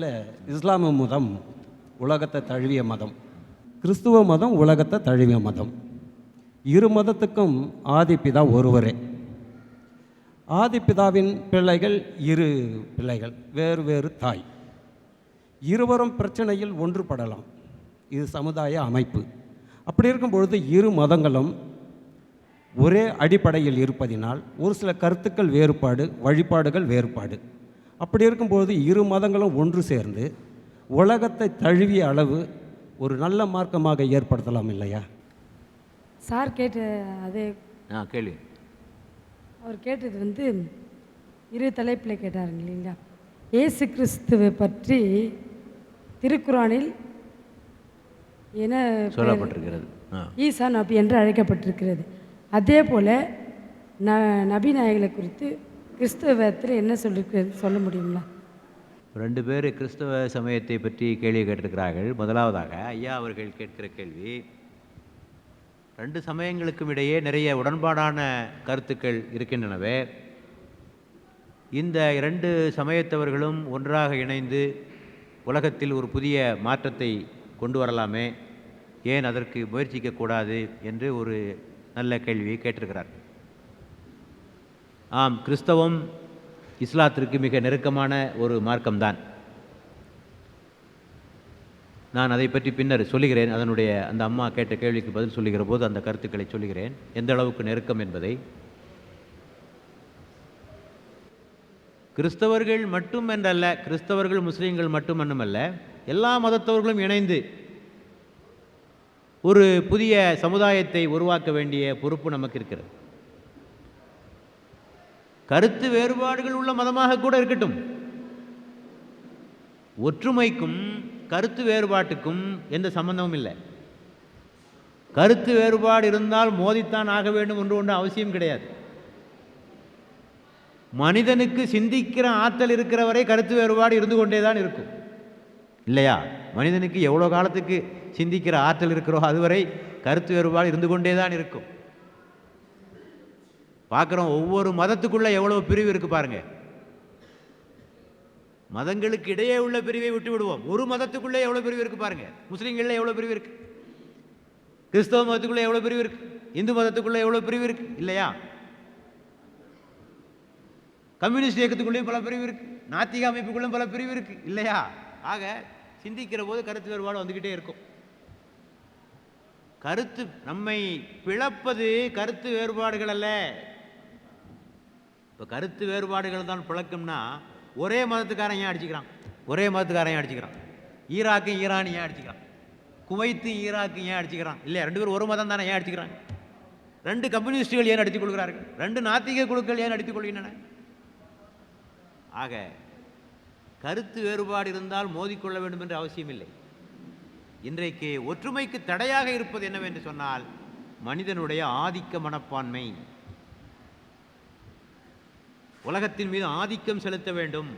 இல்லை இஸ்லாமிய மதம் உலகத்தை தழுவிய மதம். கிறிஸ்துவ மதம் உலகத்தை தழுவிய மதம். இரு மதத்துக்கும் ஆதிப்பிதா ஒருவரே. ஆதிப்பிதாவின் பிள்ளைகள் இரு பிள்ளைகள் வேறு வேறு தாய். இருவரும் பிரச்சனையில் ஒன்றுபடலாம். இது சமுதாய அமைப்பு. அப்படி இருக்கும் பொழுது இரு மதங்களும் ஒரே அடிப்படையில் இருப்பதினால் ஒரு சில கருத்துக்கள் வேறுபாடு வழிபாடுகள் வேறுபாடு. அப்படி இருக்கும்போது இரு மதங்களும் ஒன்று சேர்ந்து உலகத்தை தழுவிய அளவு ஒரு நல்ல மார்க்கமாக ஏற்படுத்தலாம் இல்லையா? சார் கேட்ட அதே ஆ கேள்வி அவர் கேட்டது வந்து இரு தலைப்பில் கேட்டாருங்க இல்லைங்களா? இயேசு கிறிஸ்துவை பற்றி திருக்குறானில் என? சொல்லப்பட்டிருக்கிறது. ஆ. ஈசா நபி என்று அழைக்கப்பட்டிருக்கிறது. அதே போல் ந நபி நாயகளை கிறிஸ்தவத்தில் என்ன சொல்லிருக்கிறது சொல்ல முடியுங்களா ரெண்டு பேர் கிறிஸ்தவ சமயத்தை பற்றி கேள்வி கேட்டிருக்கிறார்கள். முதலாவதாக ஐயா அவர்கள் கேட்கிற கேள்வி ரெண்டு சமயங்களுக்கும் இடையே நிறைய உடன்பாடான கருத்துக்கள் இருக்கின்றனவே. இந்த இரண்டு சமயத்தவர்களும் ஒன்றாக இணைந்து உலகத்தில் ஒரு புதிய மாற்றத்தை கொண்டு வரலாமே. ஏன் அதற்கு முயற்சிக்கக்கூடாது என்று ஒரு நல்ல கேள்வியை கேட்டிருக்கிறார் ஆம் கிறிஸ்தவம் இஸ்லாத்திற்கு மிக நெருக்கமான ஒரு மார்க்கம்தான். நான் அதை பற்றி பின்னர் சொல்லுகிறேன். அதனுடைய அந்த அம்மா கேட்ட கேள்விக்கு பதில் சொல்லுகிற போது அந்த கருத்துக்களை சொல்லுகிறேன். எந்த அளவுக்கு நெருக்கம் என்பதை. கிறிஸ்தவர்கள் மட்டும் என்றல்ல கிறிஸ்தவர்கள் முஸ்லீம்கள் மட்டும் மட்டுமல்ல எல்லா மதத்தவர்களும் இணைந்து ஒரு புதிய சமுதாயத்தை உருவாக்க வேண்டிய பொறுப்பு நமக்கு இருக்கிறது. கருத்து வேறுபாடுகள் உள்ள மதமாக கூட இருக்கட்டும். ஒற்றுமைக்கும் கருத்து வேறுபாட்டுக்கும் எந்த சம்பந்தமும் இல்லை. கருத்து வேறுபாடு இருந்தால் மோதித்தான் ஆக வேண்டும் என்று ஒன்று அவசியம் கிடையாது. மனிதனுக்கு சிந்திக்கிற ஆற்றல் இருக்கிற வரை கருத்து வேறுபாடு இருந்து கொண்டே தான் இருக்கும். இல்லையா? மனிதனுக்கு எவ்வளோ காலத்துக்கு சிந்திக்கிற ஆற்றல் இருக்கிறோ அதுவரை கருத்து வேறுபாடு இருந்து கொண்டே தான் இருக்கும். பார்க்குறோம் ஒவ்வொரு மதத்துக்குள்ள எவ்வளோ பிரிவு இருக்கு பாருங்க. மதங்களுக்கு இடையே உள்ள பிரிவை விட்டு விடுவோம். ஒரு மதத்துக்குள்ளே எவ்வளோ பிரிவு இருக்கு பாருங்க. முஸ்லீம்களில் எவ்வளோ பிரிவு இருக்கு? கிறிஸ்தவ மதத்துக்குள்ளே எவ்வளோ பிரிவு இருக்கு? இந்து மதத்துக்குள்ளே எவ்வளோ பிரிவு இருக்கு? இல்லையா? கம்யூனிஸ்ட் இயக்கத்துக்குள்ளேயும் பல பிரிவு இருக்கு. நாத்திக அமைப்புக்குள்ளேயும் பல பிரிவு இருக்கு. இல்லையா? ஆக சிந்திக்கிற போது கருத்து வேறுபாடு வந்துக்கிட்டே இருக்கும். கருத்து நம்மை பிளப்பது கருத்து வேறுபாடுகள் அல்ல. இப்போ கருத்து வேறுபாடுகள் தான் பிழக்கம்னா ஒரே மதத்துக்காரன் ஏன் அடிச்சுக்கிறான்? ஒரே மதத்துக்காரன் ஏன் அடிச்சுக்கிறான்? ஈராக்கும் ஈரான் ஏன் அடிச்சுக்கிறான்? குவைத்து ஈராக்கு ஏன் அடிச்சுக்கிறான்? இல்லையா ரெண்டு பேரும் ஒரு மதம் தானே ஏன் அடிச்சுக்கிறாங்க? ரெண்டு கம்யூனிஸ்டுகள் ஏன் அடித்துக் கொள்கிறார்கள்? ரெண்டு நாத்திக குழுக்கள் ஏன் அடித்துக் கொள்கின்றன? ஆக கருத்து வேறுபாடு இருந்தால் மோதிக்கொள்ள வேண்டும் என்ற அவசியமில்லை இன்றைக்கு ஒற்றுமைக்கு தடையாக இருப்பது என்னவென்று சொன்னால் மனிதனுடைய ஆதிக்க மனப்பான்மை. உலகத்தின் மீது ஆதிக்கம் செலுத்த வேண்டும்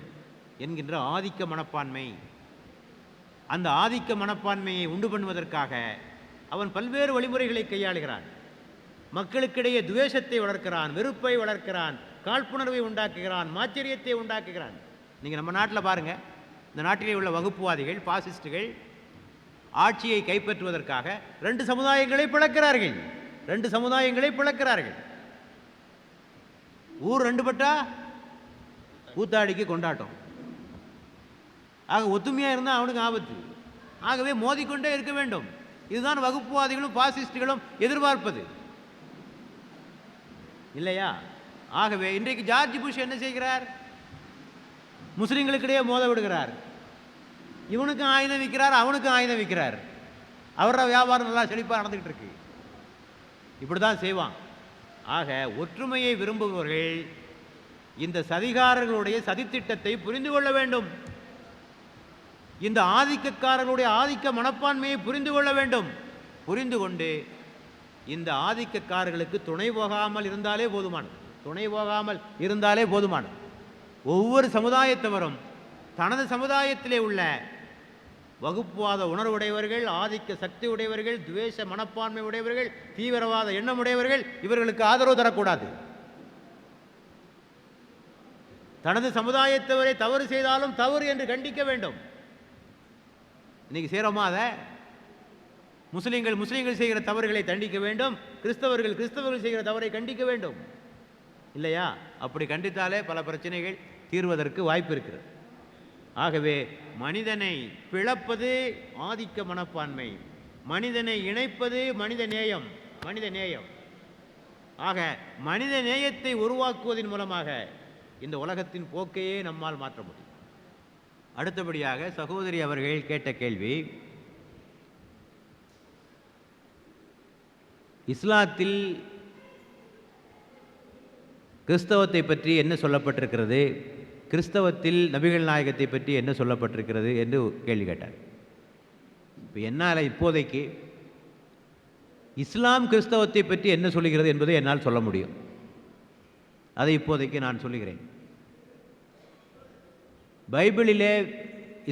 என்கின்ற ஆதிக்க மனப்பான்மை. அந்த ஆதிக்க மனப்பான்மையை உண்டு பண்ணுவதற்காக அவன் பல்வேறு வழிமுறைகளை கையாளுகிறான். மக்களுக்கிடையே துவேஷத்தை வளர்க்கிறான் வெறுப்பை வளர்க்கிறான் காழ்ப்புணர்வை உண்டாக்குகிறான் மாச்சரியத்தை உண்டாக்குகிறான். நீங்கள் நம்ம நாட்டில் பாருங்கள் இந்த நாட்டிலே உள்ள வகுப்புவாதிகள் பாசிஸ்டுகள் ஆட்சியை கைப்பற்றுவதற்காக ரெண்டு சமுதாயங்களை பிளக்கிறார்கள். ரெண்டு சமுதாயங்களை பிளக்கிறார்கள். ஊர் ரெண்டு பட்டா? கூத்தாடிக்கு கொண்டாட்டம். ஆக ஒத்துமையாக இருந்தால் அவனுக்கு ஆபத்து. ஆகவே மோதிக்கொண்டே இருக்க வேண்டும். இதுதான் வகுப்புவாதிகளும் பாசிஸ்டுகளும் எதிர்பார்ப்பது. இல்லையா? ஆகவே இன்றைக்கு ஜார்ஜ் புஷ் என்ன செய்கிறார்? முஸ்லீம்களுக்கிடையே மோத விடுகிறார். இவனுக்கும் ஆயுதம் விற்கிறார் அவனுக்கும் ஆயுதம் விற்கிறார். அவரோட வியாபாரம் நல்லா செழிப்பாக நடந்துக்கிட்டு இருக்கு. இப்படி தான் செய்வான். ஆக ஒற்றுமையை விரும்புபவர்கள் இந்த சதிகாரர்களுடைய சதித்திட்டத்தை புரிந்து கொள்ள வேண்டும். இந்த ஆதிக்கக்காரர்களுடைய ஆதிக்க மனப்பான்மையை புரிந்து கொள்ள வேண்டும். புரிந்து கொண்டு இந்த ஆதிக்கக்காரர்களுக்கு துணை போகாமல் இருந்தாலே போதுமானது. துணை போகாமல் இருந்தாலே போதுமானது. ஒவ்வொரு சமுதாயத்தவரும் தனது சமுதாயத்திலே உள்ள வகுப்புவாத உணர்வுடையவர்கள் ஆதிக்க சக்தி உடையவர்கள் துவேஷ மனப்பான்மை உடையவர்கள் தீவிரவாத எண்ணம் உடையவர்கள் இவர்களுக்கு ஆதரவு தரக்கூடாது. தனது சமுதாயத்தவரை தவறு செய்தாலும் தவறு என்று கண்டிக்க வேண்டும். இன்னைக்கு செய்கிறோமா அதை? முஸ்லீம்கள் முஸ்லீம்கள் செய்கிற தவறுகளை தண்டிக்க வேண்டும். கிறிஸ்தவர்கள் கிறிஸ்தவர்கள் செய்கிற தவறை கண்டிக்க வேண்டும். இல்லையா? அப்படி கண்டித்தாலே பல பிரச்சனைகள் தீர்வதற்கு வாய்ப்பு இருக்கிறது. ஆகவே மனிதனை பிளப்பது ஆதிக்க மனப்பான்மை. மனிதனை இணைப்பது மனித நேயம் மனித நேயம். ஆக மனித நேயத்தை உருவாக்குவதன் மூலமாக இந்த உலகத்தின் போக்கையே நம்மால் மாற்ற முடியும். அடுத்தபடியாக சகோதரி அவர்கள் கேட்ட கேள்வி இஸ்லாத்தில் கிறிஸ்தவத்தை பற்றி என்ன சொல்லப்பட்டிருக்கிறது? கிறிஸ்தவத்தில் நபிகள் நாயகத்தை பற்றி என்ன சொல்லப்பட்டிருக்கிறது என்று கேள்வி கேட்டார். இப்போ என்னால் இப்போதைக்கு இஸ்லாம் கிறிஸ்தவத்தை பற்றி என்ன சொல்லுகிறது என்பதை என்னால் சொல்ல முடியும். அதை இப்போதைக்கு நான் சொல்லுகிறேன். பைபிளிலே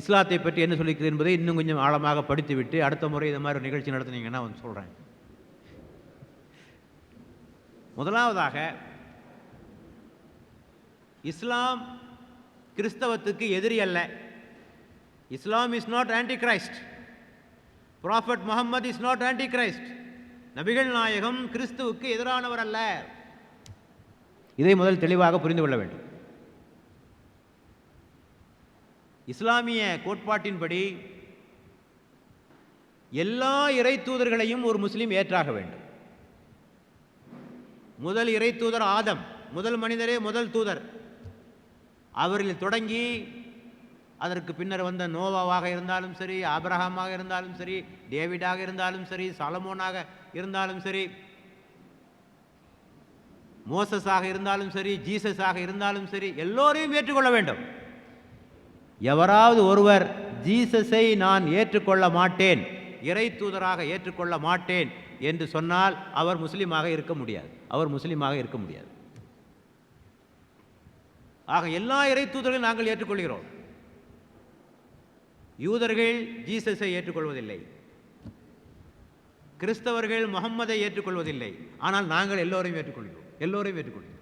இஸ்லாத்தை பற்றி என்ன சொல்லிக்கிறது என்பதை இன்னும் கொஞ்சம் ஆழமாக படித்துவிட்டு அடுத்த முறை இந்த மாதிரி ஒரு நிகழ்ச்சி நடத்துனீங்கன்னா வந்து சொல்கிறேன் முதலாவதாக இஸ்லாம் கிறிஸ்தவத்துக்கு எதிரி அல்ல. Islam is not anti Christ prophet Muhammad is not anti Christ நபிகள் நாயகம் கிறிஸ்துவுக்கு எதிரானவர் அல்ல. இதை முதல் தெளிவாக புரிந்து கொள்ள வேண்டும். இஸ்லாமிய கோட்பாட்டின்படி எல்லா இறை தூதர்களையும் ஒரு முஸ்லீம் ஏற்றாக வேண்டும். முதல் இறை தூதர் ஆதம் முதல் மனிதரே முதல் தூதர். அவரில் தொடங்கி அதற்கு பின்னர் வந்த நோவாவாக இருந்தாலும் சரி ஆபிரஹாமாக இருந்தாலும் சரி டேவிடாக இருந்தாலும் சரி சலமோனாக இருந்தாலும் சரி மோசஸாக இருந்தாலும் சரி ஜீசஸாக இருந்தாலும் சரி எல்லோரையும் ஏற்றுக்கொள்ள வேண்டும். எவராவது ஒருவர் ஜீசஸை நான் ஏற்றுக்கொள்ள மாட்டேன் இறை தூதராக ஏற்றுக்கொள்ள மாட்டேன் என்று சொன்னால் அவர் முஸ்லீமாக இருக்க முடியாது. அவர் முஸ்லீமாக இருக்க முடியாது. ஆக எல்லா இறை தூதர்களையும் நாங்கள் ஏற்றுக்கொள்கிறோம். யூதர்கள் ஜீசஸை ஏற்றுக்கொள்வதில்லை. கிறிஸ்தவர்கள் முகம்மதை ஏற்றுக்கொள்வதில்லை. ஆனால் நாங்கள் எல்லோரையும் ஏற்றுக்கொள்கிறோம். எல்லோரையும் ஏற்றுக்கொள்கிறோம்.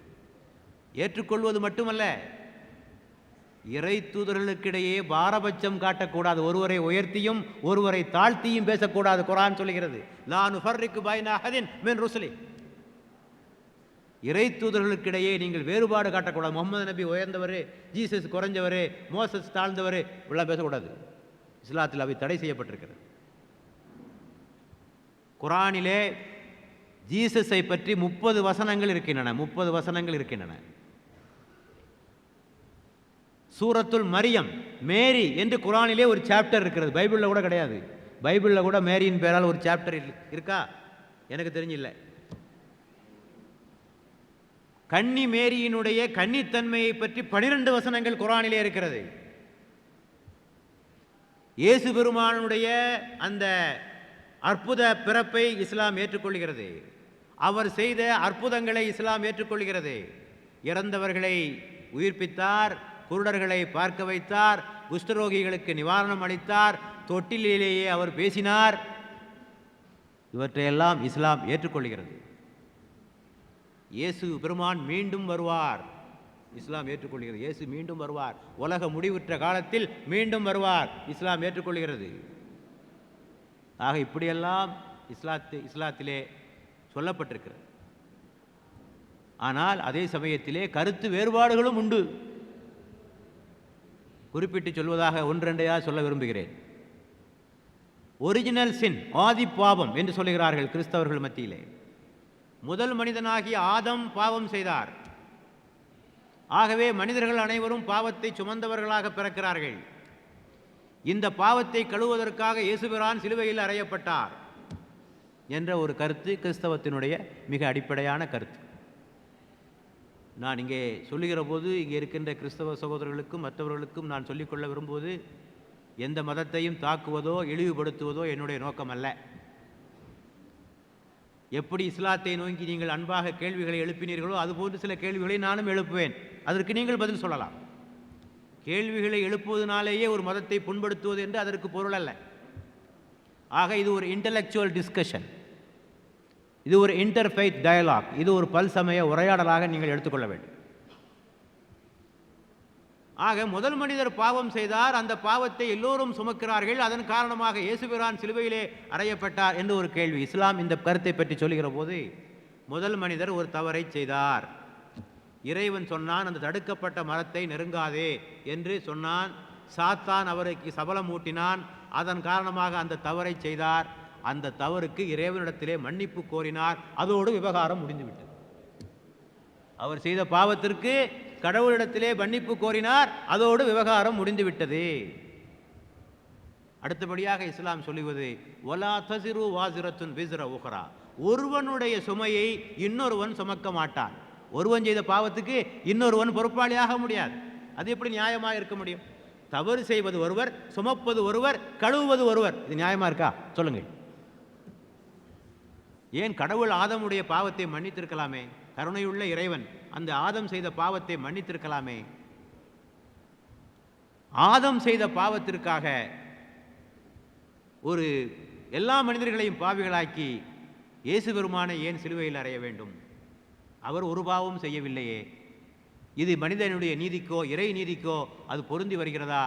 ஏற்றுக்கொள்வது மட்டுமல்ல இறை தூதர்களுக்கிடையே பாரபட்சம் காட்டக்கூடாது. ஒருவரை உயர்த்தியும் ஒருவரை தாழ்த்தியும் பேசக்கூடாது. குரான் சொல்கிறது நான் ஃபர்ரிக்கு பாய்னா ஹதின் மின் ருசுலி. இறை தூதர்களுக்கிடையே நீங்கள் வேறுபாடு காட்டக்கூடாது. முகமது நபி உயர்ந்தவர் ஜீசஸ் குறைஞ்சவர் மோசஸ் தாழ்ந்தவர் இப்படிலாம் பேசக்கூடாது. இஸ்லாத்தில் அவை தடை செய்யப்பட்டிருக்கிறது. குரானிலே ஜீசஸை பற்றி முப்பது வசனங்கள் இருக்கின்றன முப்பது வசனங்கள் இருக்கின்றன. சூரத்துல் மரியம் மேரி என்று குரானிலே ஒரு சாப்டர் இருக்கிறது. பைபிளில் கூட கிடையாது. பைபிளில் கூட மேரியின் பேரால் ஒரு சாப்டர் இருக்கா? எனக்கு தெரிஞ்சில்லை. கன்னி மேரியினுடைய கன்னித்தன்மையை பற்றி பனிரெண்டு வசனங்கள் குரானிலே இருக்கிறது. இயேசு பெருமானுடைய அந்த அற்புத பிறப்பை இஸ்லாம் ஏற்றுக்கொள்கிறது. அவர் செய்த அற்புதங்களை இஸ்லாம் ஏற்றுக்கொள்கிறது. இறந்தவர்களை உயிர்ப்பித்தார் குருடர்களை பார்க்க வைத்தார் குஷ்டரோகிகளுக்கு நிவாரணம் அளித்தார் தொட்டிலேயே அவர் பேசினார். இவற்றையெல்லாம் இஸ்லாம் ஏற்றுக்கொள்கிறது. இயேசு பெருமான் மீண்டும் வருவார். இஸ்லாம் ஏற்றுக்கொள்கிறது. இயேசு மீண்டும் வருவார். உலக முடிவுற்ற காலத்தில் மீண்டும் வருவார். இஸ்லாம் ஏற்றுக்கொள்கிறது. ஆக இப்படியெல்லாம் இஸ்லாத்து இஸ்லாத்திலே சொல்லப்பட்டிருக்கிறது. ஆனால் அதே சமயத்திலே கருத்து வேறுபாடுகளும் உண்டு. குறிப்பிட்டு சொல்வதாக ஒன்றெண்டையாக சொல்ல விரும்புகிறேன். ஒரிஜினல் சின் ஆதி பாவம் என்று சொல்லுகிறார்கள் கிறிஸ்தவர்கள் மத்தியிலே. முதல் மனிதனாகிய ஆதம் பாவம் செய்தார். ஆகவே மனிதர்கள் அனைவரும் பாவத்தை சுமந்தவர்களாக பிறக்கிறார்கள். இந்த பாவத்தை கழுவுவதற்காக இயேசுபிரான் சிலுவையில் அறையப்பட்டார் என்ற ஒரு கருத்து கிறிஸ்தவத்தினுடைய மிக அடிப்படையான கருத்து. நான் இங்கே சொல்லுகிற போது இங்கே இருக்கின்ற கிறிஸ்தவ சகோதரர்களுக்கும் மற்றவர்களுக்கும் நான் சொல்லிக்கொள்ள விரும்புவது எந்த மதத்தையும் தாக்குவதோ இழிவுபடுத்துவதோ என்னுடைய நோக்கம் அல்ல எப்படி இஸ்லாத்தை நோக்கி நீங்கள் அன்பாக கேள்விகளை எழுப்பினீர்களோ அதுபோன்று சில கேள்விகளை நானும் எழுப்புவேன். அதற்கு நீங்கள் பதில் சொல்லலாம். கேள்விகளை எழுப்புவதனாலேயே ஒரு மதத்தை புண்படுத்துவது என்று அதற்கு பொருள் அல்ல. ஆக இது ஒரு இன்டலெக்சுவல் டிஸ்கஷன் இது ஒரு இன்டர்ஃபைத் டயலாக் இது ஒரு பல்சமய உரையாடலாக நீங்கள் எடுத்துக்கொள்ள வேண்டும். ஆக முதல் மனிதர் பாவம் செய்தார். அந்த பாவத்தை எல்லோரும் சுமக்கிறார்கள். அதன் காரணமாக இயேசுபிரான் சிலுவையிலே அறையப்பட்டார் என்று ஒரு கேள்வி. இஸ்லாம் இந்த கருத்தை பற்றி சொல்லுகிற போது முதல் மனிதர் ஒரு தவறை செய்தார். இறைவன் சொன்னான் அந்த தடுக்கப்பட்ட மரத்தை நெருங்காதே என்று சொன்னான். சாத்தான் அவருக்கு சபலம் ஊட்டினான். அதன் காரணமாக அந்த தவறை செய்தார். அந்த தவறுக்கு இறைவனிடத்திலே மன்னிப்பு கோரினார். அதோடு விவகாரம் முடிந்துவிட்டது. அவர் செய்த பாவத்திற்கு கடவுளிடத்திலே மன்னிப்பு கோரினார் அதோடு விவகாரம் முடிந்துவிட்டது. அடுத்தபடியாக இஸ்லாம் சொல்லுவது ஒலா தசிரு வாசிரத்துன் விசிர உஹரா. ஒருவனுடைய சுமையை இன்னொருவன் சுமக்க மாட்டான். ஒருவன் செய்த பாவத்துக்கு இன்னொருவன் பொறுப்பாளியாக முடியாது. அது எப்படி நியாயமாக இருக்க முடியும்? தவறு செய்வது ஒருவர் சுமப்பது ஒருவர் கழுவுவது ஒருவர். இது நியாயமாக இருக்கா? சொல்லுங்கள். ஏன் கடவுள் ஆதமுடைய பாவத்தை மன்னித்திருக்கலாமே? கருணையுள்ள இறைவன் அந்த ஆதம் செய்த பாவத்தை மன்னித்திருக்கலாமே. ஆதம் செய்த பாவத்திற்காக ஒரு எல்லா மனிதர்களையும் பாவிகளாக்கி இயேசு பெருமானை ஏன் சிலுவையில் அறைய வேண்டும்? அவர் ஒரு பாவம் செய்யவில்லையே. இது மனிதனுடைய நீதிக்கோ இறை நீதிக்கோ அது பொருந்தி வருகிறதா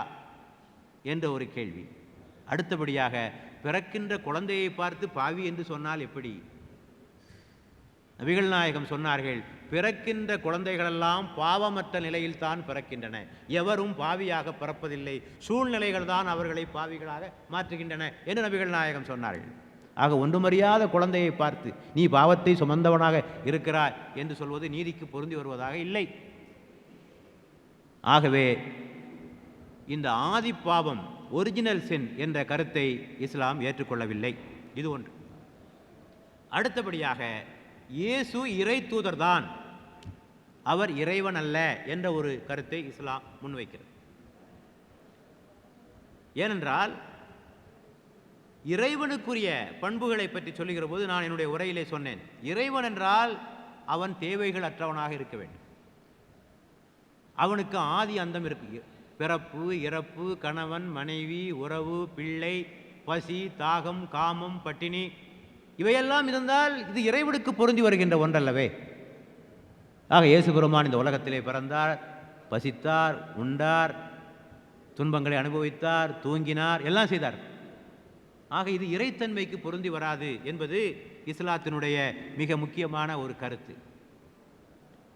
என்ற ஒரு கேள்வி. அடுத்தபடியாக பிறக்கின்ற குழந்தையை பார்த்து பாவி என்று சொன்னால் எப்படி? நபிகள் நாயகம் சொன்னார்கள் பிறக்கின்ற குழந்தைகளெல்லாம் பாவமற்ற நிலையில் தான் பிறக்கின்றன. எவரும் பாவியாக பிறப்பதில்லை. சூழ்நிலைகள் தான் அவர்களை பாவிகளாக மாற்றுகின்றன என்று நபிகள் நாயகம் சொன்னார்கள். ஆக ஒன்றுமறியாத குழந்தையை பார்த்து நீ பாவத்தை சுமந்தவனாக இருக்கிறாய் என்று சொல்வது நீதிக்கு பொருந்தி வருவதாக இல்லை. ஆகவே இந்த ஆதி பாவம் ஒரிஜினல் சென் என்ற கருத்தை இஸ்லாம் ஏற்றுக்கொள்ளவில்லை. இது ஒன்று. அடுத்தபடியாக இயேசு இறை தூதர்தான். அவர் இறைவன் அல்ல என்ற ஒரு கருத்தை இஸ்லாம் முன்வைக்கிறது. ஏனென்றால் இறைவனுக்குரிய பண்புகளை பற்றி சொல்லுகிற போது நான் என்னுடைய உரையிலே சொன்னேன். இறைவன் என்றால் அவன் தேவைகள் அற்றவனாக இருக்க வேண்டும். அவனுக்கு ஆதி அந்தம் இருக்கு. பிறப்பு இறப்பு கணவன் மனைவி உறவு பிள்ளை பசி தாகம் காமம் பட்டினி இவையெல்லாம் இருந்தால் இது இறைவனுக்கு பொருந்தி வருகின்ற ஒன்றல்லவே. ஆக இயேசு பெருமான் இந்த உலகத்திலே பிறந்தார் பசித்தார் உண்டார் துன்பங்களை அனுபவித்தார் தூங்கினார் எல்லாம் செய்தார். ஆக இது இறைத்தன்மைக்கு பொருந்தி வராது என்பது இஸ்லாத்தினுடைய மிக முக்கியமான ஒரு கருத்து.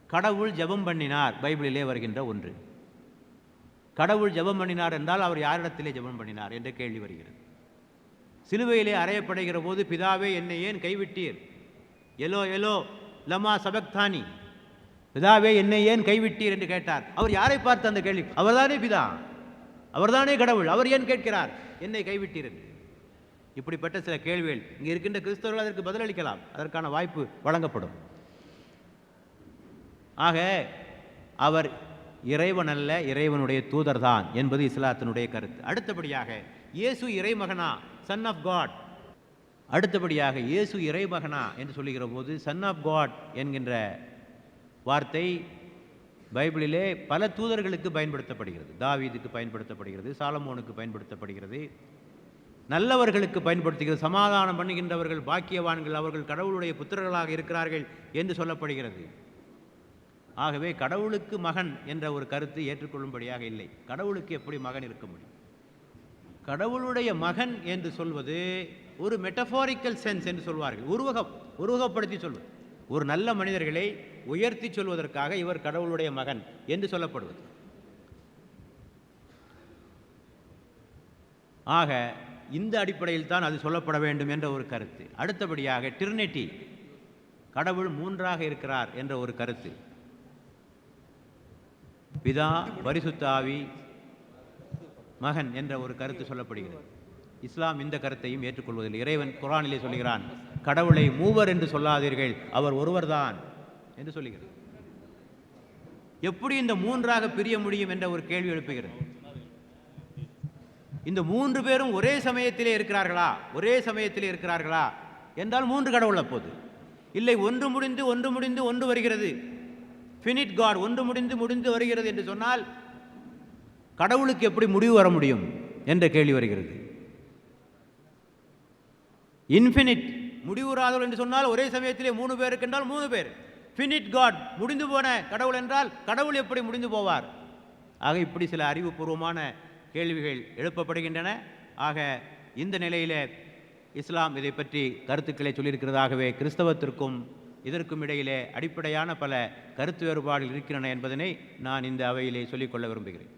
கடவுள் ஜெபம் பண்ணினார் பைபிளிலே வருகின்ற ஒன்று. கடவுள் ஜெபம் பண்ணினார் என்றால் அவர் யாரிடத்திலே ஜெபம் பண்ணினார்? என்ற கேள்வி வருகிறது. சிலுவையிலே அறையப்படுகிற போது பிதாவே என்னை ஏன் கைவிட்டீர்? Alloy alloy லமா சபக்தானி. பிதாவே என்னை ஏன் கைவிட்டீர் என்று கேட்டார். அவர் யாரை பார்த்து அந்த கேள்வி? அவர்தானே பிதா. அவர்தானே கடவுள். அவர் ஏன் கேட்கிறார்? என்னை கைவிட்டீர் என்று. இப்படிப்பட்ட சில கேள்விகள் இங்கே இருக்கின்ற கிறிஸ்தவர்கள் அதற்கு பதிலளிக்கலாம் அதற்கான வாய்ப்பு வழங்கப்படும். ஆக அவர் இறைவன் அல்ல இறைவனுடைய தூதர்தான் என்பது இஸ்லாத்தினுடைய கருத்து. அடுத்தபடியாக இயேசு இறைமகனா சன் ஆஃப் காட் அடுத்தபடியாக இயேசு இறைமகனா என்று சொல்லுகிற போது சன் ஆஃப் காட் என்கின்ற வார்த்தை பைபிளிலே பல தூதர்களுக்கு பயன்படுத்தப்படுகிறது. தாவீதுக்கு பயன்படுத்தப்படுகிறது சாலமோனுக்கு பயன்படுத்தப்படுகிறது. நல்லவர்களுக்கு பயன்படுத்துகிறது சமாதானம் பண்ணுகின்றவர்கள் பாக்கியவான்கள் அவர்கள் கடவுளுடைய புத்திரர்களாக இருக்கிறார்கள் என்று சொல்லப்படுகிறது. ஆகவே கடவுளுக்கு மகன் என்ற ஒரு கருத்து ஏற்றுக்கொள்ளும்படியாக இல்லை. கடவுளுக்கு எப்படி மகன் இருக்க முடியும்? கடவுளுடைய மகன் என்று சொல்வது ஒரு மெட்டஃபாரிக்கல் சென்ஸ் என்று சொல்வார்கள். உருவகம் உருவகப்படுத்தி சொல்வது. ஒரு நல்ல மனிதர்களை உயர்த்தி சொல்வதற்காக இவர் கடவுளுடைய மகன் என்று சொல்லப்படுவது. ஆக இந்த அடிப்படையில் தான் அது சொல்லப்பட வேண்டும் என்ற ஒரு கருத்து. அடுத்தபடியாக டிரினிட்டி கடவுள் மூன்றாக இருக்கிறார் என்ற ஒரு கருத்து. பிதா பரிசுத்தாவி மகன் என்ற ஒரு கருத்து சொல்லப்படுகிறது. இஸ்லாம் இந்த கருத்தையும் ஏற்றுக்கொள்வதில்லை. இறைவன் குரானிலே சொல்கிறான் கடவுளை மூவர் என்று சொல்லாதீர்கள் அவர் ஒருவர்தான் என்று சொல்லுகிறது. எப்படி இந்த மூன்றாக பிரிய முடியும் என்ற ஒரு கேள்வி எழுப்புகிறது. இந்த மூன்று பேரும் ஒரே சமயத்திலே இருக்கிறார்களா? ஒரே சமயத்திலே இருக்கிறார்களா? என்றால் மூன்று கடவுள் அப்போது. இல்லை ஒன்று முடிந்து ஒன்று முடிந்து ஒன்று வருகிறது. ஃபினிட் காட் ஒன்று முடிந்து முடிந்து வருகிறது என்று சொன்னால் கடவுளுக்கு எப்படி முடிவு வர முடியும் என்ற கேள்வி வருகிறது. இன்ஃபினிட் முடிவுறாதவர்கள் என்று சொன்னால் ஒரே சமயத்திலே மூணு பேருக்கு என்றால் மூணு பேர். ஃபினிட் காட் முடிந்து போன கடவுள் என்றால் கடவுள் எப்படி முடிந்து போவார்? ஆக இப்படி சில அறிவுபூர்வமான கேள்விகள் எழுப்பப்படுகின்றன. ஆக இந்த நிலையில் இஸ்லாம் இதை பற்றி கருத்துக்களை சொல்லியிருக்கிறதாகவே கிறிஸ்தவத்திற்கும் இதற்கும் இடையிலே அடிப்படையான பல கருத்து வேறுபாடுகள் இருக்கின்றன என்பதனை நான் இந்த அவையிலே சொல்லிக்கொள்ள விரும்புகிறேன்.